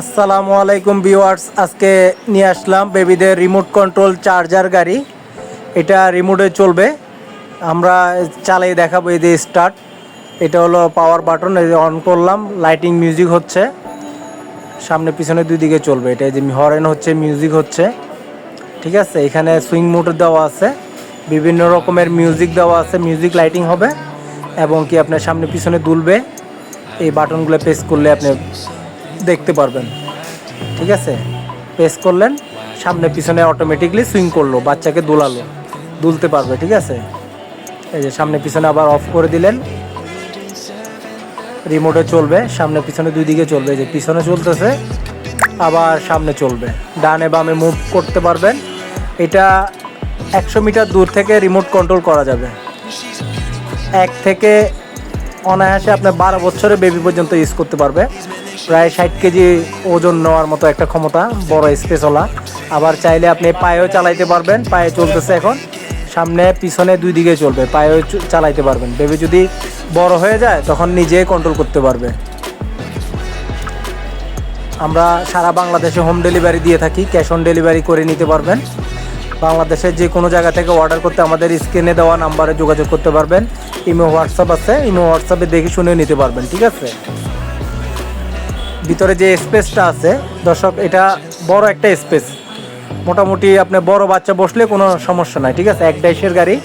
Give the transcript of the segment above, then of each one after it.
আসসালামু আলাইকুম ভিউয়ার্স, আজকে নিয়ে আসলাম বেবিদের রিমোট কন্ট্রোল চার্জার গাড়ি। এটা রিমোটে চলবে। আমরা চালিয়ে দেখাবো এই যে স্টার্ট। এটা হলো পাওয়ার বাটন, এই যে অন করলাম, লাইটিং মিউজিক হচ্ছে। সামনে পিছনে দুই দিকে চলবে। এটা যে হরেন হচ্ছে, মিউজিক হচ্ছে। ঠিক আছে, এখানে সুইং মোটর দেওয়া আছে। বিভিন্ন রকমের মিউজিক দেওয়া আছে। মিউজিক লাইটিং হবে এবং কি আপনার সামনে পিছনে দুলবে। এই বাটনগুলো প্রেস করলে আপনি দেখতে পারবেন। ঠিক আছে? প্রেস করলেন, সামনে পিছনে অটোমেটিকলি সুইং করল, বাচ্চাকে দোলালো, দুলতে পারবে, ঠিক আছে? এই যে সামনে পিছনে আবার অফ করে দিলেন। রিমোটে চলবে, সামনে পিছনে দুই দিকে চলবে যে পিছনে চলতেছে, আবার সামনে চলবে। ডানে বামে মুভ করতে পারবেন। এটা একশো মিটার দূর থেকে রিমোট কন্ট্রোল করা যাবে। এক থেকে অনায়াসে আপনার বারো বছরের বেবি পর্যন্ত ইউজ করতে পারবে। প্রায় ষাট কেজি ওজন নেওয়ার মতো একটা ক্ষমতা, বড় স্পেসওয়ালা আবার চাইলে আপনি পায়েও চালাইতে পারবেন, পায়ে চলতেছে এখন। সামনে, পিছনে দুই দিকে চলবে, পায়েও চালাইতে পারবেন। বেবি যদি বড় হয়ে যায়, তখন নিজে কন্ট্রোল করতে পারবে। আমরা সারা বাংলাদেশে হোম ডেলিভারি দিয়ে থাকি ক্যাশ অন ডেলিভারি করে নিতে পারবেন। বাংলাদেশের যে কোনো জায়গা থেকে অর্ডার করতে আমাদের স্ক্রিনে দেওয়া নাম্বারে যোগাযোগ করতে পারবেন। ইমো হোয়াটসঅ্যাপ আছে ইমো হোয়াটসঅ্যাপে দেখে শুনে নিতে পারবেন, ঠিক আছে? ভিতরে যে স্পেসটা আছে, দর্শক, এটা বড় একটা স্পেস মোটামুটি আপনি বড় বাচ্চা বসলে কোনো সমস্যা নাই, ঠিক আছে? এক ডাইশের গাড়ি,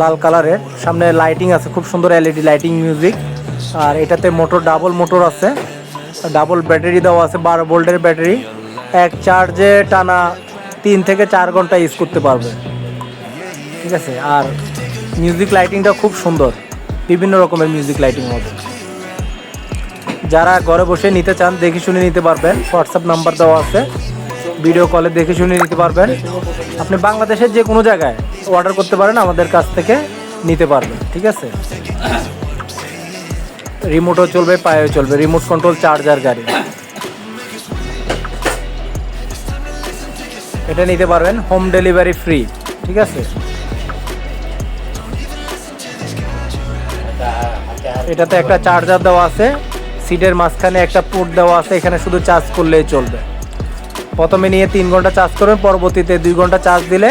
লাল কালারের। সামনে লাইটিং আছে, খুব সুন্দর এলইডি লাইটিং মিউজিক আর এটাতে মোটর ডাবল মোটর আছে। ডাবল ব্যাটারি দেওয়া আছে, বারো ভোল্টের ব্যাটারি এক চার্জে টানা তিন থেকে চার ঘণ্টা ইউজ করতে পারবে। ঠিক আছে? আর মিউজিক লাইটিংটা খুব সুন্দর। বিভিন্ন রকমের মিউজিক লাইটিং হবে। যারা ঘরে বসে নিতে চান, দেখে শুনে নিতে পারবেন। হোয়াটসঅ্যাপ নাম্বার দেওয়া আছে। ভিডিও কলে দেখে শুনে নিতে পারবেন। আপনি বাংলাদেশের যে কোনো জায়গায় অর্ডার করতে পারেন, আমাদের কাছ থেকে নিতে পারবেন। ঠিক আছে? রিমোটও চলবে, পায়েও চলবে। রিমোট কন্ট্রোল চার্জার গাড়ি। এটা নিতে পারবেন হোম ডেলিভারি ফ্রি ঠিক আছে? এটাতে একটা চার্জার দেওয়া আছে সিটের মাঝখানে একটা পোর্ট দেওয়া আছে, এখানে শুধু চার্জ করলেই চলবে। প্রথমে নিয়ে তিন ঘণ্টা চার্জ করবেন, পরবর্তীতে দুই ঘণ্টা চার্জ দিলে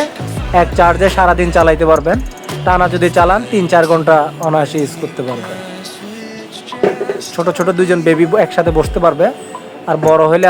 এক চার্জে সারাদিন চালাইতে পারবেন। টানা যদি চালান, তিন চার ঘণ্টা অনায়াসে ইউজ করতে পারবেন। ছোট ছোট দুইজন বেবি একসাথে বসতে পারবে, আর বড় হলে